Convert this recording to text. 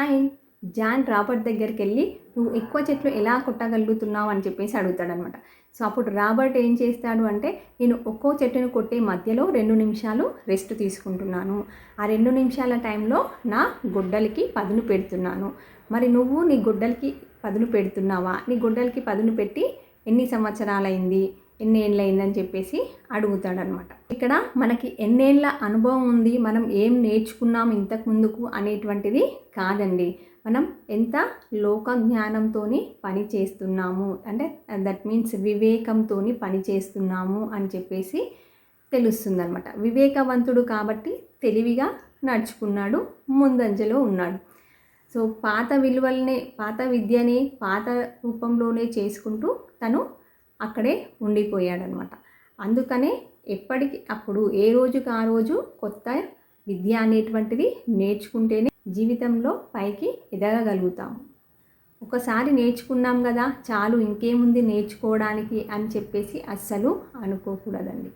Hi John Robert దగ్గరికి వెళ్ళి నువ్వు ఎక్కువ చెట్లు ఎలా కొట్టగలుగుతున్నావు? అని చెప్పేసి అడుగుతాడనమాట. సో అప్పుడు రాబర్ట్ ఏం చేస్తాడు అంటే నేను ఒక్కో చెట్టును కొట్టే మధ్యలో రెండు నిమిషాలు రెస్ట్ తీసుకుంటున్నాను. ఆ రెండు నిమిషాల టైంలో నా గుడ్డలకి పదును పెడుతున్నాను. మరి నువ్వు నీ గుడ్డలకి పదును పెడుతున్నావా? నీ గుడ్డలకి పదును పెట్టి ఎన్ని సంవత్సరాలైంది? ఎన్ని అయిందని చెప్పేసి అడుగుతాడనమాట. ఇక్కడ మనకి ఎన్నేళ్ళ అనుభవం ఉంది మనం ఏం నేర్చుకున్నాం ఇంతకు ముందుకు అనేటువంటిది కాదండి. మనం ఎంత లోక జ్ఞానంతో పని చేస్తున్నాము అంటే దట్ మీన్స్ వివేకంతో పని చేస్తున్నాము అని చెప్పేసి తెలుస్తుందనమాట. వివేకవంతుడు కాబట్టి తెలివిగా నడుచుకున్నాడు ముందంజలో ఉన్నాడు. సో పాత విలువలనే పాత విద్యని పాత రూపంలోనే చేసుకుంటూ తను అక్కడే ఉండిపోయాడనమాట. అందుకనే ఎప్పటికి అప్పుడు ఏ రోజుకి ఆ రోజు కొత్త విద్య అనేటువంటిది నేర్చుకుంటేనే జీవితంలో పైకి ఎదగగలుగుతాము. ఒకసారి నేర్చుకున్నాం కదా చాలు ఇంకేముంది నేర్చుకోవడానికి అని చెప్పేసి అస్సలు అనుకోకూడదండి.